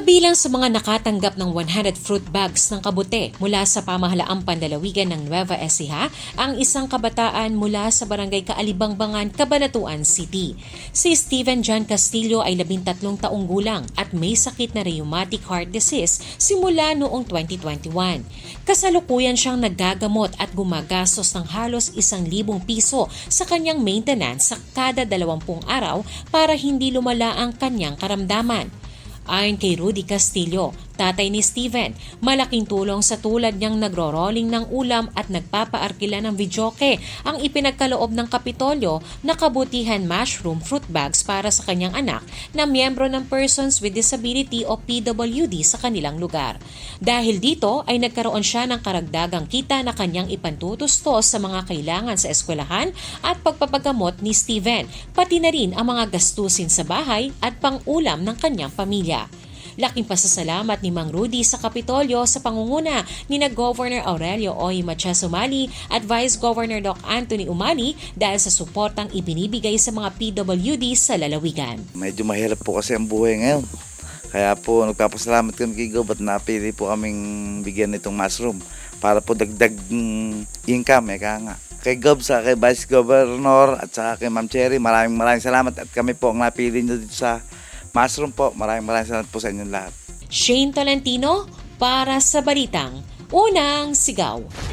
Kabilang sa mga nakatanggap ng 100 fruit bags ng kabute mula sa pamahalaang pandalawigan ng Nueva Ecija ang isang kabataan mula sa barangay Kaalibangbangan, Cabanatuan City. Si Steven John Castillo ay 13 taong gulang at may sakit na rheumatic heart disease simula noong 2021. Kasalukuyan siyang naggagamot at gumagastos ng halos 1,000 piso sa kanyang maintenance sa kada 20 araw para hindi lumala ang kanyang karamdaman. Ayon kay Rudy Castillo, tatay ni Steven, malaking tulong sa tulad niyang nagro-rolling ng ulam at nagpapaarkila ng videoke ang ipinagkaloob ng Kapitolyo na kabutihan mushroom fruit bags para sa kanyang anak na miyembro ng Persons with Disability o PWD sa kanilang lugar. Dahil dito ay nagkaroon siya ng karagdagang kita na kanyang ipantutustos sa mga kailangan sa eskwelahan at pagpapagamot ni Steven, pati na rin ang mga gastusin sa bahay at pang-ulam ng kanyang pamilya. Laking pasasalamat ni Mang Rudy sa Kapitolyo sa pangunguna ni na Governor Aurelio Oy Umali at Vice Governor Doc Anthony Umali dahil sa suportang ibinibigay sa mga PWD sa lalawigan. Medyo mahirap po kasi ang buhay ngayon. Kaya po nagpapasalamat kami kay Gob at napili po kaming bigyan nitong mushroom para po dagdag income, eka nga. Kay Gob, sa kay Vice Governor at saka kay Ma'am Cherry, maraming maraming salamat at kami po ang napili nyo dito sa mushroom po. Maraming maraming salamat po sa inyong lahat. Shane Tolentino para sa Balitang Unang Sigaw.